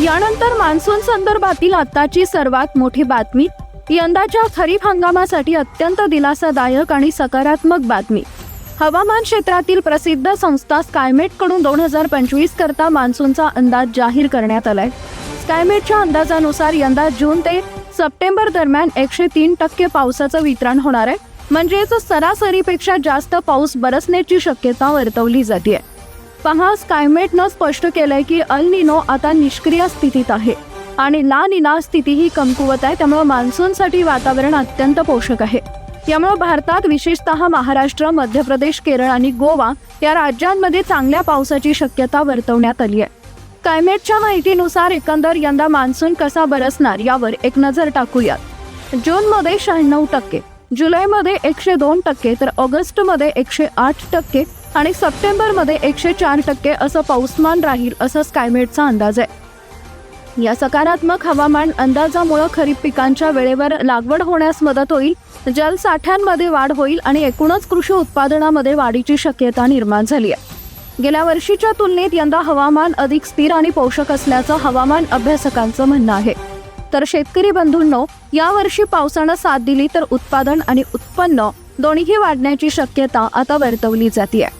यानंतर मान्सून संदर्भातील आत्ताची सर्वात मोठी बातमी यंदाच्या खरीप हंगामासाठी अत्यंत दिलासादायक आणि सकारात्मक बातमी. हवामान क्षेत्रातील प्रसिद्ध संस्था स्कायमेटकडून दोन हजार पंचवीस करता मान्सूनचा अंदाज जाहीर करण्यात आलाय. स्कायमेटच्या अंदाजानुसार यंदा जून ते सप्टेंबर दरम्यान एकशे तीन टक्के पावसाचं वितरण होणार आहे. म्हणजेच सरासरीपेक्षा जास्त पाऊस बरसण्याची शक्यता वर्तवली जाते पहा स्कायमेटनं स्पष्ट केलंय की अल निनो आता निष्क्रिय स्थितीत आहे. आणि ला निना स्थिती ही कमकुवत आहे त्यामुळे मान्सूनसाठी वातावरण अत्यंत पोषक आहे. यामुळे भारतात विशेषतः महाराष्ट्र मध्य प्रदेश केरळ आणि गोवा या राज्यांमध्ये चांगल्या पावसाची शक्यता वर्तवण्यात आली आहे. क्लायमेटच्या माहितीनुसार एकंदर यंदा मान्सून कसा बरसणार यावर एक नजर टाकूयात. जूनमध्ये शहाण्णव टक्के जुलैमध्ये एकशे दोन टक्के तर ऑगस्टमध्ये एकशे आठ टक्के आणि सप्टेंबरमध्ये एकशे चार टक्के असं पाऊसमान राहील असं स्कायमेटचा अंदाज आहे. या सकारात्मक हवामान अंदाजामुळे खरीप पिकांच्या वेळेवर लागवड होण्यास मदत होईल जलसाठ्यांमध्ये वाढ होईल आणि एकूणच कृषी उत्पादनामध्ये वाढीची शक्यता निर्माण झाली आहे. गेल्या वर्षीच्या तुलनेत यंदा हवामान अधिक स्थिर आणि पोषक असल्याचं हवामान अभ्यासकांचं म्हणणं आहे. तर शेतकरी बंधूंनो यावर्षी पावसानं साथ दिली तर उत्पादन आणि उत्पन्न दोन्हीही वाढण्याची शक्यता आता वर्तवली जाते